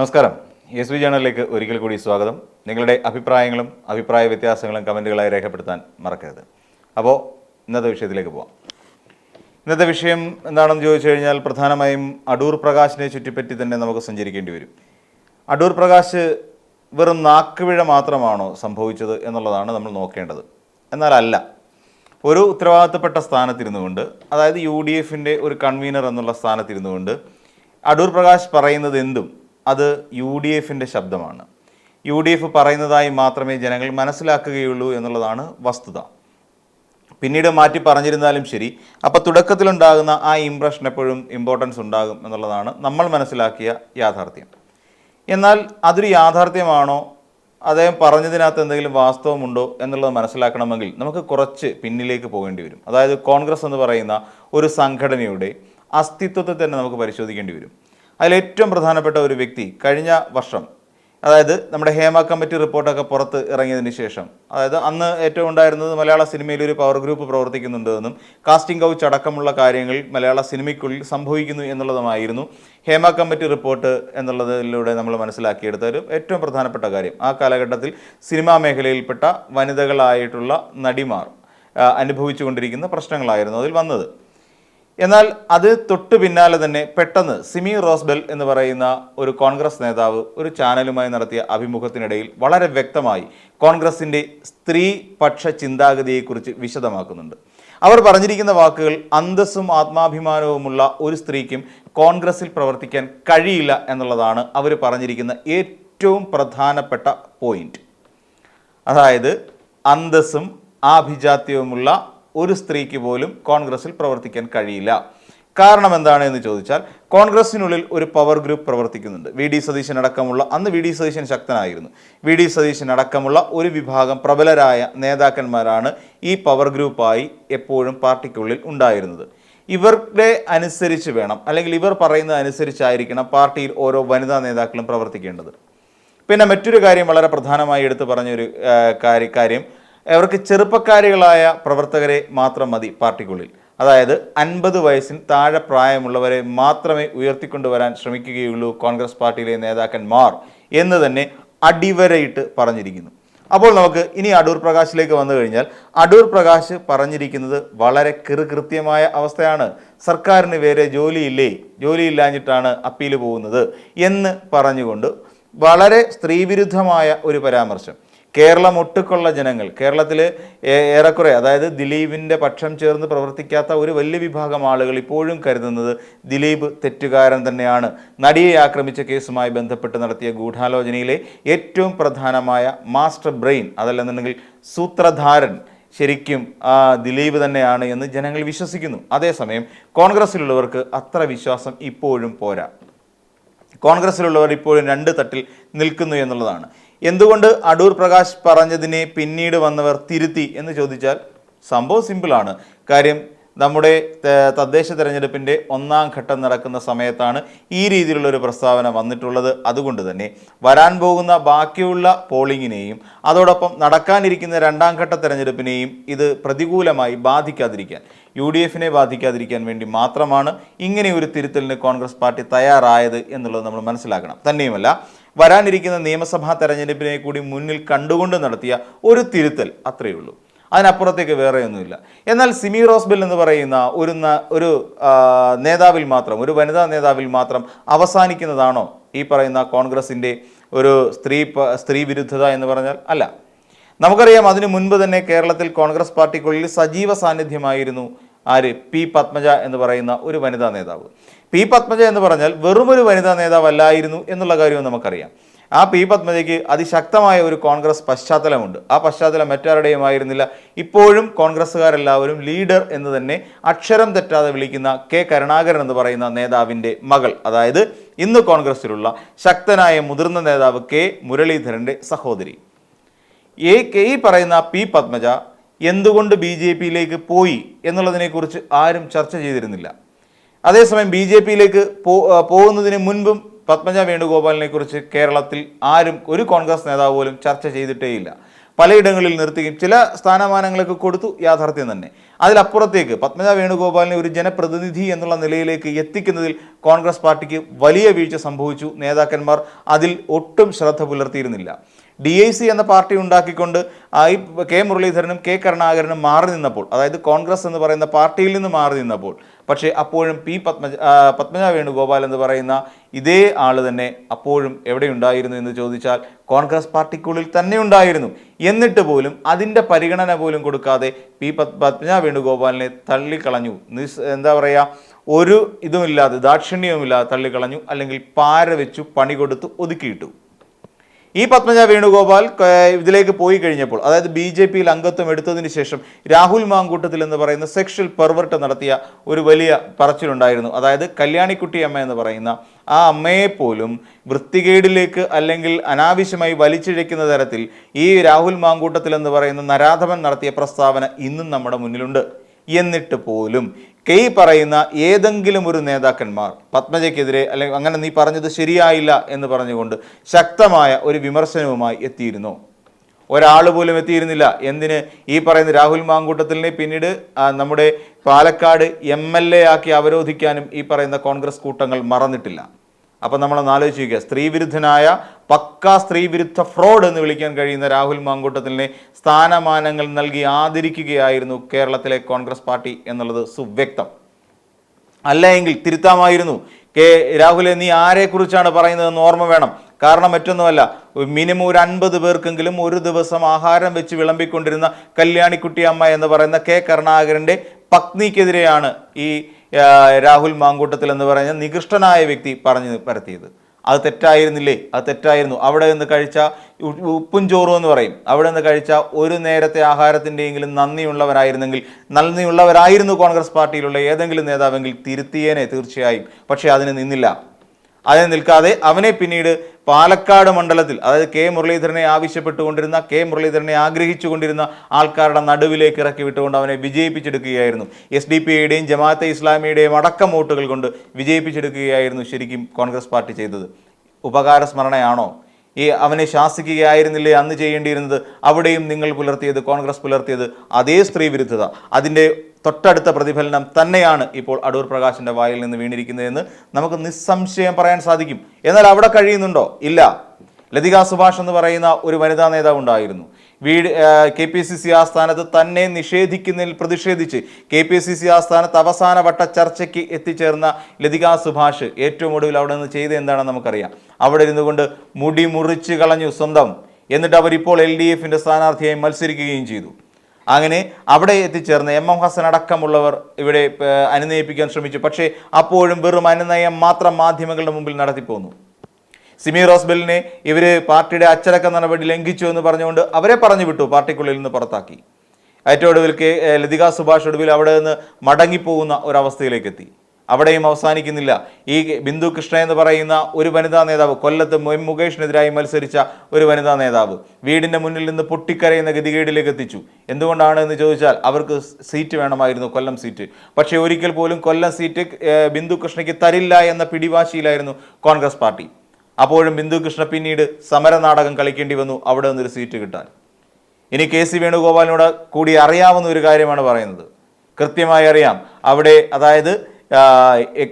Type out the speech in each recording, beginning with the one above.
നമസ്കാരം. S V ജേണലിലേക്ക് ഒരിക്കൽ കൂടി സ്വാഗതം. നിങ്ങളുടെ അഭിപ്രായങ്ങളും അഭിപ്രായ വ്യത്യാസങ്ങളും കമന്റുകളായി രേഖപ്പെടുത്താൻ മറക്കരുത്. അപ്പോൾ ഇന്നത്തെ വിഷയത്തിലേക്ക് പോവാം. ഇന്നത്തെ വിഷയം എന്താണെന്ന് ചോദിച്ചു കഴിഞ്ഞാൽ പ്രധാനമായും അടൂർ പ്രകാശിനെ ചുറ്റിപ്പറ്റി തന്നെ നമുക്ക് സഞ്ചരിക്കേണ്ടി വരും. അടൂർ പ്രകാശ് വെറും നാക്കുവിഴ മാത്രമാണോ സംഭവിച്ചത് എന്നുള്ളതാണ് നമ്മൾ നോക്കേണ്ടത്. എന്നാൽ അല്ല ഒരു ഉത്തരവാദിത്തപ്പെട്ട സ്ഥാനത്തിരുന്നു കൊണ്ട് അതായത് യു ഡി എഫിന്റെ ഒരു കൺവീനർ എന്നുള്ള സ്ഥാനത്തിരുന്നു കൊണ്ട് അടൂർ പ്രകാശ് പറയുന്നത് എന്തും അത് യു ഡി എഫിന്റെ ശബ്ദമാണ്. യു ഡി എഫ് പറയുന്നതായി മാത്രമേ ജനങ്ങൾ മനസ്സിലാക്കുകയുള്ളൂ എന്നുള്ളതാണ് വസ്തുത. പിന്നീട് മാറ്റി പറഞ്ഞിരുന്നാലും ശരി അപ്പോൾ തുടക്കത്തിലുണ്ടാകുന്ന ആ ഇംപ്രഷൻ എപ്പോഴും ഇമ്പോർട്ടൻസ് ഉണ്ടാകും എന്നുള്ളതാണ് നമ്മൾ മനസ്സിലാക്കിയ യാഥാർത്ഥ്യം. എന്നാൽ അതൊരു യാഥാർത്ഥ്യമാണോ? അദ്ദേഹം പറഞ്ഞതിനകത്ത് എന്തെങ്കിലും വാസ്തവമുണ്ടോ എന്നുള്ളത് മനസ്സിലാക്കണമെങ്കിൽ നമുക്ക് കുറച്ച് പിന്നിലേക്ക് പോകേണ്ടി വരും. അതായത് കോൺഗ്രസ് എന്ന് പറയുന്ന ഒരു സംഘടനയുടെ അസ്തിത്വത്തെ തന്നെ നമുക്ക് പരിശോധിക്കേണ്ടി വരും. അതിൽ ഏറ്റവും പ്രധാനപ്പെട്ട ഒരു വ്യക്തി കഴിഞ്ഞ വർഷം അതായത് നമ്മുടെ ഹേമ കമ്മിറ്റി റിപ്പോർട്ടൊക്കെ പുറത്ത് ഇറങ്ങിയതിന് ശേഷം അതായത് അന്ന് ഏറ്റവും ഉണ്ടായിരുന്നത് മലയാള സിനിമയിൽ ഒരു പവർ ഗ്രൂപ്പ് പ്രവർത്തിക്കുന്നുണ്ടെന്നും കാസ്റ്റിംഗ് കൗച്ച് അടക്കമുള്ള കാര്യങ്ങൾ മലയാള സിനിമയ്ക്കുള്ളിൽ സംഭവിക്കുന്നു എന്നുള്ളതുമായിരുന്നു ഹേമ കമ്മിറ്റി റിപ്പോർട്ട് എന്നുള്ളതിലൂടെ നമ്മൾ മനസ്സിലാക്കിയെടുത്ത ഒരു ഏറ്റവും പ്രധാനപ്പെട്ട കാര്യം. ആ കാലഘട്ടത്തിൽ സിനിമാ മേഖലയിൽപ്പെട്ട വനിതകളായിട്ടുള്ള നടിമാർ അനുഭവിച്ചുകൊണ്ടിരിക്കുന്ന പ്രശ്നങ്ങളായിരുന്നു അതിൽ വന്നത്. എന്നാൽ അത് തൊട്ടു പിന്നാലെ തന്നെ പെട്ടെന്ന് സിമി റോസ്ബെൽ എന്ന് പറയുന്ന ഒരു കോൺഗ്രസ് നേതാവ് ഒരു ചാനലുമായി നടത്തിയ അഭിമുഖത്തിനിടയിൽ വളരെ വ്യക്തമായി കോൺഗ്രസിന്റെ സ്ത്രീപക്ഷ ചിന്താഗതിയെക്കുറിച്ച് വിശദമാക്കുന്നുണ്ട്. അവർ പറഞ്ഞിരിക്കുന്ന വാക്കുകൾ അന്തസ്സും ആത്മാഭിമാനവുമുള്ള ഒരു സ്ത്രീക്കും കോൺഗ്രസിൽ പ്രവർത്തിക്കാൻ കഴിയില്ല എന്നുള്ളതാണ് അവർ പറഞ്ഞിരിക്കുന്ന ഏറ്റവും പ്രധാനപ്പെട്ട പോയിന്റ്. അതായത് അന്തസ്സും ആഭിജാത്യവുമുള്ള ഒരു സ്ത്രീക്ക് പോലും കോൺഗ്രസിൽ പ്രവർത്തിക്കാൻ കഴിയില്ല. കാരണം എന്താണ് എന്ന് ചോദിച്ചാൽ കോൺഗ്രസിനുള്ളിൽ ഒരു പവർ ഗ്രൂപ്പ് പ്രവർത്തിക്കുന്നുണ്ട്. വി ഡി സതീശൻ അടക്കമുള്ള അന്ന് വി ഡി സതീശൻ ശക്തനായിരുന്നു. വി ഡി സതീശൻ അടക്കമുള്ള ഒരു വിഭാഗം പ്രബലരായ നേതാക്കന്മാരാണ് ഈ പവർ ഗ്രൂപ്പായി എപ്പോഴും പാർട്ടിക്കുള്ളിൽ ഉണ്ടായിരുന്നത്. ഇവരുടെ അനുസരിച്ച് വേണം അല്ലെങ്കിൽ ഇവർ പറയുന്നത് അനുസരിച്ചായിരിക്കണം പാർട്ടിയിൽ ഓരോ വനിതാ നേതാക്കളും പ്രവർത്തിക്കേണ്ടത്. പിന്നെ മറ്റൊരു കാര്യം വളരെ പ്രധാനമായി എടുത്തു പറഞ്ഞൊരു കാര്യം അവർക്ക് ചെറുപ്പക്കാരികളായ പ്രവർത്തകരെ മാത്രം മതി പാർട്ടിക്കുള്ളിൽ. അതായത് അൻപത് വയസ്സിന് താഴെ പ്രായമുള്ളവരെ മാത്രമേ ഉയർത്തിക്കൊണ്ടുവരാൻ ശ്രമിക്കുകയുള്ളൂ കോൺഗ്രസ് പാർട്ടിയിലെ നേതാക്കന്മാർ എന്ന് തന്നെ അടിവരയിട്ട് പറഞ്ഞിരിക്കുന്നു. അപ്പോൾ നമുക്ക് ഇനി അടൂർ പ്രകാശിലേക്ക് വന്നു കഴിഞ്ഞാൽ അടൂർ പ്രകാശ് പറഞ്ഞിരിക്കുന്നത് വളരെ കൃത്യമായ അവസ്ഥയാണ്. സർക്കാരിന് വേറെ ജോലിയില്ലേ? ജോലിയില്ലാഞ്ഞിട്ടാണ് അപ്പീൽ പോകുന്നത് എന്ന് പറഞ്ഞുകൊണ്ട് വളരെ സ്ത്രീവിരുദ്ധമായ ഒരു പരാമർശം. കേരളം ഒട്ടുക്കുള്ള ജനങ്ങൾ കേരളത്തിൽ ഏറെക്കുറെ അതായത് ദിലീപിന്റെ പക്ഷം ചേർന്ന് പ്രവർത്തിക്കാത്ത ഒരു വലിയ വിഭാഗം ആളുകൾ ഇപ്പോഴും കരുതുന്നത് ദിലീപ് തെറ്റുകാരൻ തന്നെയാണ്. നടിയെ ആക്രമിച്ച കേസുമായി ബന്ധപ്പെട്ട് നടത്തിയ ഗൂഢാലോചനയിലെ ഏറ്റവും പ്രധാനമായ മാസ്റ്റർ ബ്രെയിൻ അതല്ലെന്നുണ്ടെങ്കിൽ സൂത്രധാരൻ ശരിക്കും ആ ദിലീപ് തന്നെയാണ് എന്ന് ജനങ്ങൾ വിശ്വസിക്കുന്നു. അതേസമയം കോൺഗ്രസ്സിലുള്ളവർക്ക് അത്ര വിശ്വാസം ഇപ്പോഴും പോരാ. കോൺഗ്രസ്സിലുള്ളവർ ഇപ്പോഴും രണ്ട് തട്ടിൽ നിൽക്കുന്നു എന്നുള്ളതാണ്. എന്തുകൊണ്ട് അടൂർ പ്രകാശ് പറഞ്ഞതിനെ പിന്നീട് വന്നവർ തിരുത്തി എന്ന് ചോദിച്ചാൽ സംഭവം സിമ്പിളാണ്. കാര്യം നമ്മുടെ തദ്ദേശ തെരഞ്ഞെടുപ്പിന്റെ ഒന്നാം ഘട്ടം നടക്കുന്ന സമയത്താണ് ഈ രീതിയിലുള്ള ഒരു പ്രസ്താവന വന്നിട്ടുള്ളത്. അതുകൊണ്ട് തന്നെ വരാൻ പോകുന്ന ബാക്കിയുള്ള പോളിങ്ങിനെയും അതോടൊപ്പം നടക്കാനിരിക്കുന്ന രണ്ടാം ഘട്ട തെരഞ്ഞെടുപ്പിനെയും ഇത് പ്രതികൂലമായി ബാധിക്കാതിരിക്കാൻ യു ഡി എഫിനെ ബാധിക്കാതിരിക്കാൻ വേണ്ടി മാത്രമാണ് ഇങ്ങനെ ഒരു തിരുത്തലിന് കോൺഗ്രസ് പാർട്ടി തയ്യാറായത് എന്നുള്ളത് നമ്മൾ മനസ്സിലാക്കണം. തന്നെയുമല്ല വരാനിരിക്കുന്ന നിയമസഭാ തെരഞ്ഞെടുപ്പിനെ കൂടി മുന്നിൽ കണ്ടുകൊണ്ട് നടത്തിയ ഒരു തിരുത്തൽ അത്രയേ ഉള്ളൂ. അതിനപ്പുറത്തേക്ക് വേറെയൊന്നുമില്ല. എന്നാൽ സിമി റോസ്ബെൽ എന്ന് പറയുന്ന ഒരു ഒരു നേതാവിൽ മാത്രം ഒരു വനിതാ നേതാവിൽ മാത്രം അവസാനിക്കുന്നതാണോ ഈ പറയുന്ന കോൺഗ്രസിന്റെ ഒരു സ്ത്രീ സ്ത്രീ വിരുദ്ധത എന്ന് പറഞ്ഞാൽ? അല്ല. നമുക്കറിയാം അതിനു മുൻപ് തന്നെ കേരളത്തിൽ കോൺഗ്രസ് പാർട്ടിക്കുള്ളിൽ സജീവ സാന്നിധ്യമായിരുന്നു ആര്? പി പത്മജ എന്ന് പറയുന്ന ഒരു വനിതാ നേതാവ്. പി പത്മജ എന്ന് പറഞ്ഞാൽ വെറുമൊരു വനിതാ നേതാവല്ലായിരുന്നു എന്നുള്ള കാര്യവും നമുക്കറിയാം. ആ പി പത്മജയ്ക്ക് അതിശക്തമായ ഒരു കോൺഗ്രസ് പശ്ചാത്തലമുണ്ട്. ആ പശ്ചാത്തലം മറ്റാരുടെയും ആയിരുന്നില്ല. ഇപ്പോഴും കോൺഗ്രസ്സുകാരെല്ലാവരും ലീഡർ എന്ന് തന്നെ അക്ഷരം തെറ്റാതെ വിളിക്കുന്ന കെ കരുണാകരൻ എന്ന് പറയുന്ന നേതാവിന്റെ മകൾ അതായത് ഇന്ന് കോൺഗ്രസ്സിലുള്ള ശക്തനായ മുതിർന്ന നേതാവ് കെ മുരളീധരന്റെ സഹോദരി. എ കെ ഈ പറയുന്ന പി പത്മജ എന്തുകൊണ്ട് ബി ജെ പിയിലേക്ക് പോയി എന്നുള്ളതിനെക്കുറിച്ച് ആരും ചർച്ച ചെയ്തിരുന്നില്ല. അതേസമയം ബി ജെ പിയിലേക്ക് പോകുന്നതിന് മുൻപും പത്മജ വേണുഗോപാലിനെ കുറിച്ച് കേരളത്തിൽ ആരും ഒരു കോൺഗ്രസ് നേതാവ് പോലും ചർച്ച ചെയ്തിട്ടേയില്ല. പലയിടങ്ങളിൽ നിർത്തുകയും ചില സ്ഥാനമാനങ്ങളൊക്കെ കൊടുത്തു യാഥാർത്ഥ്യം തന്നെ. അതിലപ്പുറത്തേക്ക് പത്മജ വേണുഗോപാലിനെ ഒരു ജനപ്രതിനിധി എന്നുള്ള നിലയിലേക്ക് എത്തിക്കുന്നതിൽ കോൺഗ്രസ് പാർട്ടിക്ക് വലിയ വീഴ്ച സംഭവിച്ചു. നേതാക്കന്മാർ അതിൽ ഒട്ടും ശ്രദ്ധ പുലർത്തിയിരുന്നില്ല. ഡി ഐ സി എന്ന പാർട്ടി ഉണ്ടാക്കിക്കൊണ്ട് ഐ കെ മുരളീധരനും കെ കരുണാകരനും മാറി നിന്നപ്പോൾ അതായത് കോൺഗ്രസ് എന്ന് പറയുന്ന പാർട്ടിയിൽ നിന്ന് മാറി നിന്നപ്പോൾ പക്ഷേ അപ്പോഴും പി പത്മജ പത്മജ വേണുഗോപാൽ എന്ന് പറയുന്ന ഇതേ ആൾ തന്നെ അപ്പോഴും എവിടെ ഉണ്ടായിരുന്നു എന്ന് ചോദിച്ചാൽ കോൺഗ്രസ് പാർട്ടിക്കുള്ളിൽ തന്നെ ഉണ്ടായിരുന്നു. എന്നിട്ട് പോലും അതിന്റെ പരിഗണന പോലും കൊടുക്കാതെ പി പത് പത്മജ വേണുഗോപാലിനെ തള്ളിക്കളഞ്ഞു. നിസ് എന്താ പറയുക ഒരു ഇതുമില്ലാതെ ദാക്ഷിണ്യവുമില്ലാതെ തള്ളിക്കളഞ്ഞു അല്ലെങ്കിൽ പാര വെച്ചു പണി കൊടുത്ത് ഒതുക്കിയിട്ടു. ഈ പത്മജ വേണുഗോപാൽ ഇതിലേക്ക് പോയി കഴിഞ്ഞപ്പോൾ അതായത് ബി ജെ പിയിൽ അംഗത്വം എടുത്തതിന് ശേഷം രാഹുൽ മാങ്കൂട്ടത്തിൽ എന്ന് പറയുന്ന സെക്ഷൽ പെർവർട്ട് നടത്തിയ ഒരു വലിയ പറച്ചിലുണ്ടായിരുന്നു. അതായത് കല്യാണിക്കുട്ടി അമ്മ എന്ന് പറയുന്ന ആ അമ്മയെ പോലും വൃത്തികേടിലേക്ക് അല്ലെങ്കിൽ അനാവശ്യമായി വലിച്ചിഴയ്ക്കുന്ന തരത്തിൽ ഈ രാഹുൽ മാങ്കൂട്ടത്തിൽ എന്ന് പറയുന്ന നരാധമൻ നടത്തിയ പ്രസ്താവന ഇന്നും നമ്മുടെ മുന്നിലുണ്ട്. എന്നിട്ട് പോലും കെയ് പറയുന്ന ഏതെങ്കിലും ഒരു നേതാക്കന്മാർ പത്മജയ്ക്കെതിരെ അല്ലെങ്കിൽ അങ്ങനെ നീ പറഞ്ഞത് ശരിയായില്ല എന്ന് പറഞ്ഞുകൊണ്ട് ശക്തമായ ഒരു വിമർശനവുമായി എത്തിയിരുന്നു. ഒരാൾ പോലും എത്തിയിരുന്നില്ല. എന്തിന്? ഈ പറയുന്ന രാഹുൽ മാങ്കൂട്ടത്തിലിനെ പിന്നീട് നമ്മുടെ പാലക്കാട് എം ആക്കി അവരോധിക്കാനും ഈ പറയുന്ന കോൺഗ്രസ് കൂട്ടങ്ങൾ മറന്നിട്ടില്ല. അപ്പം നമ്മളൊന്ന് ആലോചിക്കുക സ്ത്രീവിരുദ്ധനായ പക്ക സ്ത്രീവിരുദ്ധ ഫ്രോഡ് എന്ന് വിളിക്കാൻ കഴിയുന്ന രാഹുൽ മാങ്കൂട്ടത്തിലിനെ സ്ഥാനമാനങ്ങൾ നൽകി ആദരിക്കുകയായിരുന്നു കേരളത്തിലെ കോൺഗ്രസ് പാർട്ടി എന്നുള്ളത് സുവ്യക്തം. അല്ല എങ്കിൽ തിരുത്താമായിരുന്നു. കെ രാഹുലെ നീ ആരെക്കുറിച്ചാണ് പറയുന്നതെന്ന് ഓർമ്മ വേണം. കാരണം മറ്റൊന്നുമല്ല മിനിമം ഒരു അൻപത് പേർക്കെങ്കിലും ഒരു ദിവസം ആഹാരം വെച്ച് വിളമ്പിക്കൊണ്ടിരുന്ന കല്യാണിക്കുട്ടി അമ്മ എന്ന് പറയുന്ന കെ കരുണാകരന്റെ പത്നിക്കെതിരെയാണ് ഈ രാഹുൽ മാങ്കൂട്ടത്തിൽ എന്ന് പറഞ്ഞ നികൃഷ്ടനായ വ്യക്തി പറഞ്ഞു പരത്തിയത്. അത് തെറ്റായിരുന്നില്ലേ? അത് തെറ്റായിരുന്നു. അവിടെ നിന്ന് കഴിച്ച ഉപ്പും ചോറും എന്ന് പറയും. അവിടെ നിന്ന് കഴിച്ച ഒരു നേരത്തെ ആഹാരത്തിന്റെയെങ്കിലും നന്ദിയുള്ളവരായിരുന്നെങ്കിൽ നന്ദിയുള്ളവരായിരുന്നു കോൺഗ്രസ് പാർട്ടിയിലുള്ള ഏതെങ്കിലും നേതാവെങ്കിൽ തിരുത്തിയേനെ തീർച്ചയായും. പക്ഷേ അതിന് നിന്നില്ല. അതിന് നിൽക്കാതെ അവനെ പിന്നീട് പാലക്കാട് മണ്ഡലത്തിൽ അതായത് കെ മുരളീധരനെ ആവശ്യപ്പെട്ടുകൊണ്ടിരുന്ന കെ മുരളീധരനെ ആഗ്രഹിച്ചുകൊണ്ടിരുന്ന ആൾക്കാരുടെ നടുവിലേക്ക് ഇറക്കി വിട്ടുകൊണ്ട് അവനെ വിജയിപ്പിച്ചെടുക്കുകയായിരുന്നു. എസ് ഡി പി ഐയുടെയും ജമാഅത്തെ ഇസ്ലാമിയുടെയും അടക്കം വോട്ടുകൾ കൊണ്ട് വിജയിപ്പിച്ചെടുക്കുകയായിരുന്നു ശരിക്കും കോൺഗ്രസ് പാർട്ടി ചെയ്തത്. ഉപകാര സ്മരണയാണോ? ഈ അവനെ ശാസിക്കുകയായിരുന്നില്ലേ അന്ന് ചെയ്യേണ്ടിയിരുന്നത്? അവിടെയും നിങ്ങൾ പുലർത്തിയത് കോൺഗ്രസ് പുലർത്തിയത് അതേ സ്ത്രീ വിരുദ്ധത അതിന്റെ തൊട്ടടുത്ത പ്രതിഫലനം തന്നെയാണ് ഇപ്പോൾ അടൂർ പ്രകാശിന്റെ വായിൽ നിന്ന് വീണിരിക്കുന്നതെന്ന് നമുക്ക് നിസ്സംശയം പറയാൻ സാധിക്കും. എന്നാൽ അവിടെ കഴിയുന്നുണ്ടോ? ഇല്ല. ലതിക സുഭാഷ് എന്ന് പറയുന്ന ഒരു വനിതാ നേതാവ് ഉണ്ടായിരുന്നു. വീട് കെ പി സി സി ആസ്ഥാനത്ത് തന്നെ നിഷേധിക്കുന്നതിൽ പ്രതിഷേധിച്ച് കെ പി സി സി ആസ്ഥാനത്ത് അവസാനവട്ട ചർച്ചയ്ക്ക് എത്തിച്ചേർന്ന ലതിക സുഭാഷ് ഏറ്റവും ഒടുവിൽ അവിടെ നിന്ന് ചെയ്ത് എന്താണെന്ന് നമുക്കറിയാം. അവിടെ ഇരുന്നു കൊണ്ട് മുടി മുറിച്ച് കളഞ്ഞു സ്വന്തം. എന്നിട്ട് അവരിപ്പോൾ എൽ ഡി എഫിന്റെ സ്ഥാനാർത്ഥിയായി മത്സരിക്കുകയും ചെയ്തു. അങ്ങനെ അവിടെ എത്തിച്ചേർന്ന് എം എം ഹസൻ അടക്കമുള്ളവർ ഇവിടെ അനുനയിപ്പിക്കാൻ ശ്രമിച്ചു. പക്ഷേ അപ്പോഴും വെറും അനുനയം മാത്രം മാധ്യമങ്ങളുടെ മുമ്പിൽ നടത്തിപ്പോന്നു. സിമി റോസ്ബെല്ലിനെ ഇവർ പാർട്ടിയുടെ അച്ചടക്ക നടപടി ലംഘിച്ചു എന്ന് പറഞ്ഞുകൊണ്ട് അവരെ പറഞ്ഞു വിട്ടു പാർട്ടിക്കുള്ളിൽ നിന്ന് പുറത്താക്കി. ഏറ്റവും ഒടുവിൽ ലതിക സുഭാഷ് ഒടുവിൽ അവിടെ നിന്ന് മടങ്ങിപ്പോകുന്ന ഒരവസ്ഥയിലേക്ക് എത്തി. അവിടെയും അവസാനിക്കുന്നില്ല. ഈ ബിന്ദു കൃഷ്ണ എന്ന് പറയുന്ന ഒരു വനിതാ നേതാവ് കൊല്ലത്ത് എം മുകേഷിനെതിരായി മത്സരിച്ച ഒരു വനിതാ നേതാവ് വീടിന്റെ മുന്നിൽ നിന്ന് പൊട്ടിക്കരയുന്ന ഗതികേടിലേക്ക് എത്തിച്ചു. എന്തുകൊണ്ടാണ് എന്ന് ചോദിച്ചാൽ അവർക്ക് സീറ്റ് വേണമായിരുന്നു കൊല്ലം സീറ്റ്. പക്ഷേ ഒരിക്കൽ പോലും കൊല്ലം സീറ്റ് ബിന്ദു കൃഷ്ണയ്ക്ക് തരില്ല എന്ന പിടിവാശിയിലായിരുന്നു കോൺഗ്രസ് പാർട്ടി. അപ്പോഴും ബിന്ദു കൃഷ്ണ പിന്നീട് സമരനാടകം കളിക്കേണ്ടി വന്നു അവിടെ നിന്നൊരു സീറ്റ് കിട്ടാൻ. ഇനി കെ സി വേണുഗോപാലിനോട് കൂടി അറിയാവുന്ന ഒരു കാര്യമാണ് പറയുന്നത്. കൃത്യമായി അറിയാം അവിടെ അതായത്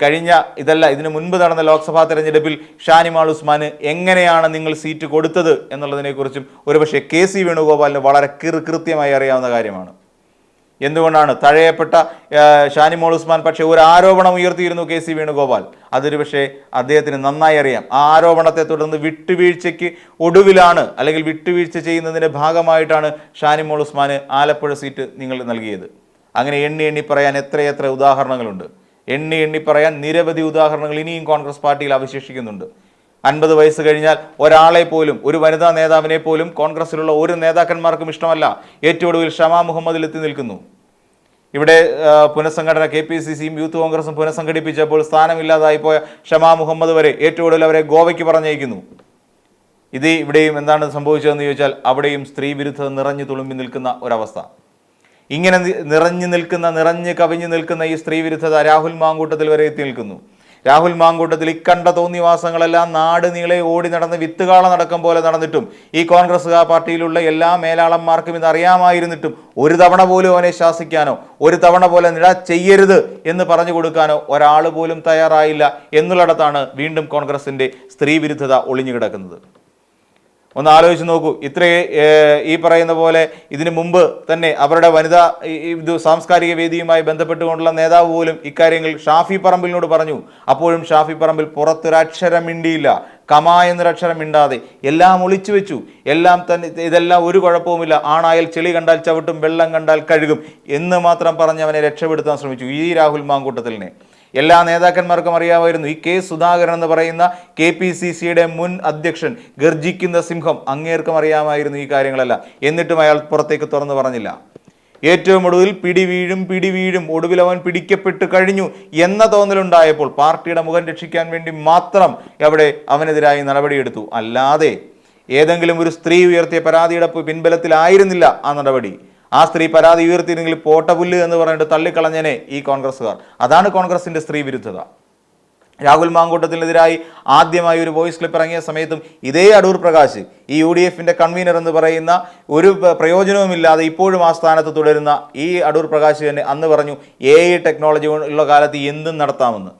കഴിഞ്ഞ ഇതല്ല ഇതിനു മുൻപ് നടന്ന ലോക്സഭാ തെരഞ്ഞെടുപ്പിൽ ഷാനിമാൾ ഉസ്മാന് എങ്ങനെയാണ് നിങ്ങൾ സീറ്റ് കൊടുത്തത് എന്നുള്ളതിനെക്കുറിച്ചും ഒരുപക്ഷെ കെ സി വേണുഗോപാലിന് വളരെ കൃത്യമായി അറിയാവുന്ന കാര്യമാണ്. എന്തുകൊണ്ടാണ് തഴയപ്പെട്ട ഷാനിമോൾ ഉസ്മാൻ പക്ഷേ ഒരു ആരോപണം ഉയർത്തിയിരുന്നു കെ സി വേണുഗോപാൽ? അതൊരു പക്ഷേ അദ്ദേഹത്തിന് നന്നായി അറിയാം. ആ ആരോപണത്തെ തുടർന്ന് വിട്ടുവീഴ്ചയ്ക്ക് ഒടുവിലാണ് അല്ലെങ്കിൽ വിട്ടുവീഴ്ച ചെയ്യുന്നതിന്റെ ഭാഗമായിട്ടാണ് ഷാനിമോൾ ഉസ്മാന് ആലപ്പുഴ സീറ്റ് നിങ്ങൾ നൽകിയത്. അങ്ങനെ എണ്ണി എണ്ണി പറയാൻ എത്രയെത്ര ഉദാഹരണങ്ങളുണ്ട്. എണ്ണി എണ്ണി പറയാൻ നിരവധി ഉദാഹരണങ്ങൾ ഇനിയും കോൺഗ്രസ് പാർട്ടിയിൽ അവശേഷിക്കുന്നുണ്ട്. അൻപത് വയസ്സ് കഴിഞ്ഞാൽ ഒരാളെ പോലും ഒരു വനിതാ നേതാവിനെ പോലും കോൺഗ്രസിലുള്ള ഒരു നേതാക്കന്മാർക്കും ഇഷ്ടമല്ല. ഏറ്റവും ഒടുവിൽ ഷമാ മുഹമ്മദിൽ എത്തി നിൽക്കുന്നു. ഇവിടെ പുനഃസംഘടന കെ പി സി സിയും യൂത്ത് കോൺഗ്രസും പുനഃസംഘടിപ്പിച്ചപ്പോൾ സ്ഥാനമില്ലാതായി പോയ ഷമാ മുഹമ്മദ് വരെ ഏറ്റവും ഒടുവിൽ അവരെ ഗോവയ്ക്ക് പറഞ്ഞയക്കുന്നു. ഇത് ഇവിടെയും എന്താണ് സംഭവിച്ചതെന്ന് ചോദിച്ചാൽ അവിടെയും സ്ത്രീ വിരുദ്ധത നിറഞ്ഞു തുളുമ്പി നിൽക്കുന്ന ഒരവസ്ഥ. ഇങ്ങനെ നിറഞ്ഞു നിൽക്കുന്ന നിറഞ്ഞു കവിഞ്ഞു നിൽക്കുന്ന ഈ സ്ത്രീ വിരുദ്ധത രാഹുൽ മാങ്കൂട്ടത്തിൽ വരെ എത്തി നിൽക്കുന്നു. രാഹുൽ മാങ്കൂട്ടത്തിൽ ഇക്കണ്ട തോന്നിവാസങ്ങളെല്ലാം നാട് നീളെ ഓടി നടന്ന് വിത്തുകാള നടക്കും പോലെ നടന്നിട്ടും ഈ കോൺഗ്രസ് പാർട്ടിയിലുള്ള എല്ലാ മേലാളന്മാർക്കും ഇത് അറിയാമായിരുന്നിട്ടും ഒരു തവണ പോലും അവനെ ശാസിക്കാനോ ഒരു തവണ പോലെ നിഴ ചെയ്യരുത് എന്ന് പറഞ്ഞു കൊടുക്കാനോ ഒരാൾ പോലും തയ്യാറായില്ല എന്നുള്ളിടത്താണ് വീണ്ടും കോൺഗ്രസിന്റെ സ്ത്രീ വിരുദ്ധത ഒളിഞ്ഞു കിടക്കുന്നത് ഒന്ന് ആലോചിച്ച് നോക്കൂ ഇത്രയേ ഈ പറയുന്ന പോലെ ഇതിനു മുമ്പ് തന്നെ അവരുടെ വനിതാ ഇത് സാംസ്കാരിക വേദിയുമായി ബന്ധപ്പെട്ടുകൊണ്ടുള്ള നേതാവ് പോലും ഇക്കാര്യങ്ങൾ ഷാഫി പറമ്പിലിനോട് പറഞ്ഞു. അപ്പോഴും ഷാഫി പറമ്പിൽ പുറത്തൊരക്ഷരം മിണ്ടിയില്ല കമ എന്നൊരക്ഷരം മിണ്ടാതെ എല്ലാം ഒളിച്ചു വെച്ചു. എല്ലാം തന്നെ ഇതെല്ലാം ഒരു കുഴപ്പവുമില്ല. ആണായാൽ ചെളി കണ്ടാൽ ചവിട്ടും വെള്ളം കണ്ടാൽ കഴുകും എന്ന് മാത്രം പറഞ്ഞ് അവനെ രക്ഷപ്പെടുത്താൻ ശ്രമിച്ചു. ഈ രാഹുൽ മാങ്കൂട്ടത്തിലിനെ. എല്ലാ നേതാക്കന്മാർക്കും അറിയാമായിരുന്നു. ഈ കെ സുധാകരൻ എന്ന് പറയുന്ന കെ പി സി സിയുടെ മുൻ അധ്യക്ഷൻ ഗർജിക്കുന്ന സിംഹം അങ്ങേർക്കും അറിയാമായിരുന്നു ഈ കാര്യങ്ങളെല്ലാം. എന്നിട്ടും അയാൾ പുറത്തേക്ക് തുറന്നു പറഞ്ഞില്ല. ഏറ്റവും ഒടുവിൽ പിടി വീഴും പിടി വീഴും ഒടുവിൽ അവൻ പിടിക്കപ്പെട്ട് കഴിഞ്ഞു എന്ന തോന്നലുണ്ടായപ്പോൾ പാർട്ടിയുടെ മുഖം രക്ഷിക്കാൻ വേണ്ടി മാത്രം അവിടെ അവനെതിരായി നടപടിയെടുത്തു. അല്ലാതെ ഏതെങ്കിലും ഒരു സ്ത്രീ ഉയർത്തിയ പരാതിയുടെ പിൻബലത്തിലായിരുന്നില്ല ആ നടപടി. ആ സ്ത്രീ പരാതി ഉയർത്തിയിരുന്നെങ്കിൽ പോട്ടപുല്ല് എന്ന് പറഞ്ഞിട്ട് തള്ളിക്കളഞ്ഞനെ ഈ കോൺഗ്രസ്സുകാർ. അതാണ് കോൺഗ്രസിന്റെ സ്ത്രീ വിരുദ്ധത. രാഹുൽ മാങ്കൂട്ടത്തിനെതിരായി ആദ്യമായി ഒരു വോയിസ് ക്ലിപ്പ് ഇറങ്ങിയ സമയത്തും ഇതേ അടൂർ പ്രകാശ് ഈ യു ഡി എഫിന്റെ കൺവീനർ എന്ന് പറയുന്ന ഒരു പ്രയോജനവുമില്ലാതെ ഇപ്പോഴും ആ സ്ഥാനത്ത് തുടരുന്ന ഈ അടൂർ പ്രകാശ് തന്നെ അന്ന് പറഞ്ഞു എ ഐ ടെക്നോളജി ഉള്ള കാലത്ത് എന്തും നടത്താമെന്ന്.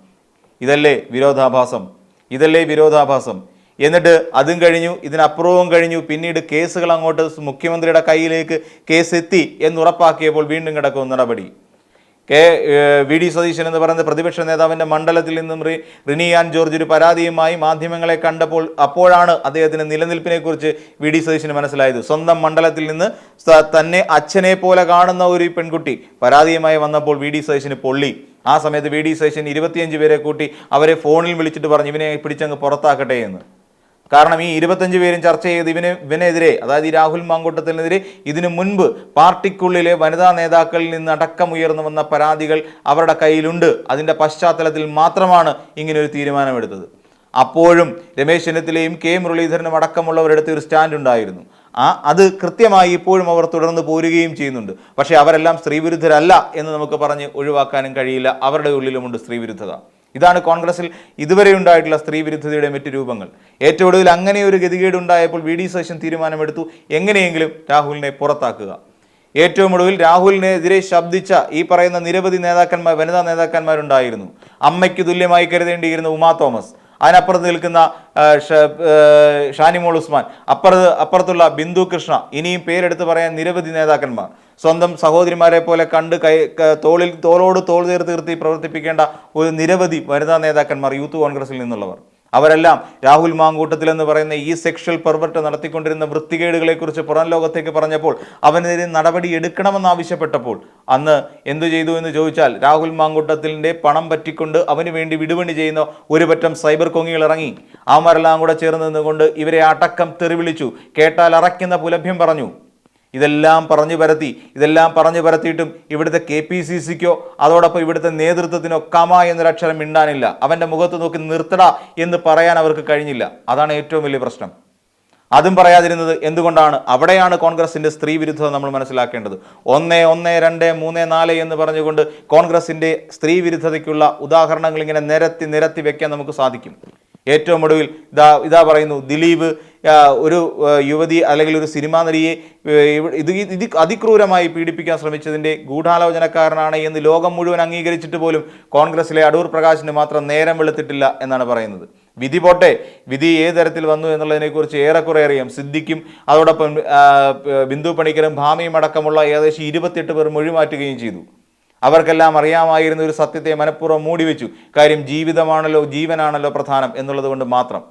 ഇതല്ലേ വിരോധാഭാസം? ഇതല്ലേ വിരോധാഭാസം? എന്നിട്ട് അതും കഴിഞ്ഞു ഇതിനപ്പുറവും കഴിഞ്ഞു. പിന്നീട് കേസുകൾ അങ്ങോട്ട് മുഖ്യമന്ത്രിയുടെ കയ്യിലേക്ക് കേസ് എത്തി എന്നുറപ്പാക്കിയപ്പോൾ വീണ്ടും കിടക്കുന്ന നടപടി. K V. ഡി. സതീശൻ എന്ന് പറയുന്ന പ്രതിപക്ഷ നേതാവിന്റെ മണ്ഡലത്തിൽ നിന്നും റി- റിനിയാൻ ജോർജ് ഒരു പരാതിയുമായി മാധ്യമങ്ങളെ കണ്ടപ്പോൾ അപ്പോഴാണ് അദ്ദേഹത്തിന്റെ നിലനിൽപ്പിനെക്കുറിച്ച് വി. ഡി. സതീശന് മനസ്സിലായത്. സ്വന്തം മണ്ഡലത്തിൽ നിന്ന് തന്നെ അച്ഛനെ പോലെ കാണുന്ന ഒരു പെൺകുട്ടി പരാതിയുമായി വന്നപ്പോൾ വി. ഡി. സതീശന് പൊള്ളി. ആ സമയത്ത് വി. ഡി. സതീശൻ ഇരുപത്തിയഞ്ച് പേരെ കൂട്ടി അവരെ ഫോണിൽ വിളിച്ചിട്ട് പറഞ്ഞു ഇവനെ പിടിച്ചങ്ങ് പുറത്താക്കട്ടെ എന്ന്. കാരണം ഈ ഇരുപത്തഞ്ച് പേരും ചർച്ച ചെയ്ത് ഇവന് ഇവനെതിരെ അതായത് ഈ രാഹുൽ മാങ്കൂട്ടത്തിനെതിരെ ഇതിനു മുൻപ് പാർട്ടിക്കുള്ളിലെ വനിതാ നേതാക്കളിൽ നിന്ന് അടക്കമുയർന്നു വന്ന പരാതികൾ അവരുടെ കയ്യിലുണ്ട്. അതിന്റെ പശ്ചാത്തലത്തിൽ മാത്രമാണ് ഇങ്ങനെ ഒരു തീരുമാനമെടുത്തത്. അപ്പോഴും രമേശ് ചെന്നിത്തലയും കെ മുരളീധരനും അടക്കമുള്ളവരെടുത്ത് ഒരു സ്റ്റാൻഡ് ഉണ്ടായിരുന്നു. ആ അത് കൃത്യമായി ഇപ്പോഴും അവർ തുടർന്ന് പോരുകയും ചെയ്യുന്നുണ്ട്. പക്ഷേ അവരെല്ലാം സ്ത്രീവിരുദ്ധരല്ല എന്ന് നമുക്ക് പറഞ്ഞ് ഒഴിവാക്കാനും കഴിയില്ല. അവരുടെ ഉള്ളിലുമുണ്ട് സ്ത്രീവിരുദ്ധത. ഇതാണ് കോൺഗ്രസിൽ ഇതുവരെ ഉണ്ടായിട്ടുള്ള സ്ത്രീ വിരുദ്ധതയുടെ മറ്റു രൂപങ്ങൾ. ഏറ്റവും ഒടുവിൽ അങ്ങനെ ഒരു ഗതികേട് ഉണ്ടായപ്പോൾ വി ഡി സതീശൻ തീരുമാനമെടുത്തു. എങ്ങനെയെങ്കിലും രാഹുലിനെ പുറത്താക്കുക. ഏറ്റവും ഒടുവിൽ രാഹുലിനെതിരെ ശബ്ദിച്ച ഈ പറയുന്ന നിരവധി നേതാക്കന്മാർ വനിതാ നേതാക്കന്മാരുണ്ടായിരുന്നു. അമ്മയ്ക്ക് തുല്യമായി കരുതേണ്ടിയിരുന്ന ഉമാ തോമസ് അതിനപ്പുറത്ത് നിൽക്കുന്ന ഷാനിമോൾ ഉസ്മാൻ അപ്പുറത്ത് അപ്പുറത്തുള്ള ബിന്ദു കൃഷ്ണ ഇനിയും പേരെടുത്ത് പറയാൻ നിരവധി നേതാക്കന്മാർ. സ്വന്തം സഹോദരിമാരെ പോലെ കണ്ട് കൈ തോളിൽ തോളോട് തോൾ തീർത്ത് നിർത്തി പ്രവർത്തിപ്പിക്കേണ്ട ഒരു നിരവധി വനിതാ നേതാക്കന്മാർ യൂത്ത് കോൺഗ്രസിൽ നിന്നുള്ളവർ. അവരെല്ലാം രാഹുൽ മാങ്കൂട്ടത്തിൽ എന്ന് പറയുന്ന ഈ സെക്ഷൽ പെർവർട്ട് നടത്തിക്കൊണ്ടിരുന്ന വൃത്തികേടുകളെ കുറിച്ച് പുറം ലോകത്തേക്ക് പറഞ്ഞപ്പോൾ അവനെതിരെ നടപടി എടുക്കണമെന്ന് ആവശ്യപ്പെട്ടപ്പോൾ അന്ന് എന്തു ചെയ്തു എന്ന് ചോദിച്ചാൽ രാഹുൽ മാങ്കൂട്ടത്തിന്റെ പണം പറ്റിക്കൊണ്ട് അവന് വേണ്ടി വിടുപണി ചെയ്യുന്ന ഒരു പറ്റം സൈബർ കൊങ്ങികൾ ഇറങ്ങി. അവന്മാരെല്ലാം കൂടെ ചേർന്ന് നിന്നുകൊണ്ട് ഇവരെ അടക്കം തെറിവിളിച്ചു. കേട്ടാൽ അറയ്ക്കുന്ന പുലഭ്യം പറഞ്ഞു. ഇതെല്ലാം പറഞ്ഞു പരത്തി ഇതെല്ലാം പറഞ്ഞു പരത്തിയിട്ടും ഇവിടുത്തെ കെ പി സി സിക്കോ അതോടൊപ്പം ഇവിടുത്തെ നേതൃത്വത്തിനോ കമ എന്നൊരക്ഷരം മിണ്ടാനില്ല. അവന്റെ മുഖത്ത് നോക്കി നിർത്തട എന്ന് പറയാൻ അവർക്ക് കഴിഞ്ഞില്ല. അതാണ് ഏറ്റവും വലിയ പ്രശ്നം. അതും പറയാതിരുന്നത് എന്തുകൊണ്ടാണ്? അവിടെയാണ് കോൺഗ്രസിന്റെ സ്ത്രീ വിരുദ്ധത നമ്മൾ മനസ്സിലാക്കേണ്ടത്. ഒന്ന് ഒന്ന് രണ്ട് മൂന്ന് നാല് എന്ന് പറഞ്ഞുകൊണ്ട് കോൺഗ്രസിന്റെ സ്ത്രീ വിരുദ്ധതയ്ക്കുള്ള ഉദാഹരണങ്ങൾ ഇങ്ങനെ നിരത്തി നിരത്തി വെക്കാൻ നമുക്ക് സാധിക്കും. ഏറ്റവും ഒടുവിൽ ഇതാ ഇതാ പറയുന്നു ദിലീപ് ഒരു യുവതി അല്ലെങ്കിൽ ഒരു സിനിമാ നടിയെ ഇത് ഇത് അതിക്രൂരമായി പീഡിപ്പിക്കാൻ ശ്രമിച്ചതിന്റെ ഗൂഢാലോചനക്കാരനാണ് എന്ന് ലോകം മുഴുവൻ അംഗീകരിച്ചിട്ട് പോലും കോൺഗ്രസിലെ അടൂർ പ്രകാശിന് മാത്രം നേരം വെളുത്തിട്ടില്ല എന്നാണ് പറയുന്നത്. വിധി പോട്ടെ വിധി ഏത് തരത്തിൽ വന്നു എന്നുള്ളതിനെക്കുറിച്ച് ഏറെക്കുറെ അറിയാം. സിദ്ദിഖും അതോടൊപ്പം ബിന്ദു പണിക്കരും ഭാമിയും അടക്കമുള്ള ഏകദേശം ഇരുപത്തിയെട്ട് പേർ മൊഴിമാറ്റുകയും ചെയ്തു. അവർക്കെല്ലാം അറിയാമായിരുന്ന ഒരു സത്യത്തെ മനഃപൂർവം മൂടിവെച്ചു. കാര്യം ജീവിതമാണല്ലോ ജീവനാണല്ലോ പ്രധാനം എന്നുള്ളത് കൊണ്ട് മാത്രം.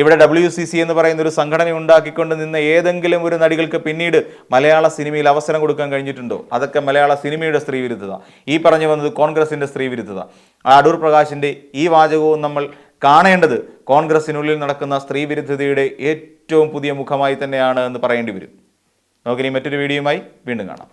ഇവിടെ ഡബ്ല്യു സി സി എന്ന് പറയുന്ന ഒരു സംഘടന ഉണ്ടാക്കിക്കൊണ്ട് നിന്ന ഏതെങ്കിലും ഒരു നടികൾക്ക് പിന്നീട് മലയാള സിനിമയിൽ അവസരം കൊടുക്കാൻ കഴിഞ്ഞിട്ടുണ്ടോ? അതൊക്കെ മലയാള സിനിമയുടെ സ്ത്രീ വിരുദ്ധത ഈ പറഞ്ഞു വന്നത് കോൺഗ്രസിന്റെ സ്ത്രീ വിരുദ്ധത ആ അടൂർ പ്രകാശിന്റെ ഈ വാചകവും നമ്മൾ കാണേണ്ടത് കോൺഗ്രസിനുള്ളിൽ നടക്കുന്ന സ്ത്രീ വിരുദ്ധതയുടെ ഏറ്റവും പുതിയ മുഖമായി തന്നെയാണ് എന്ന് പറയേണ്ടി വരും. നമുക്കിനി മറ്റൊരു വീഡിയോയുമായി വീണ്ടും കാണാം.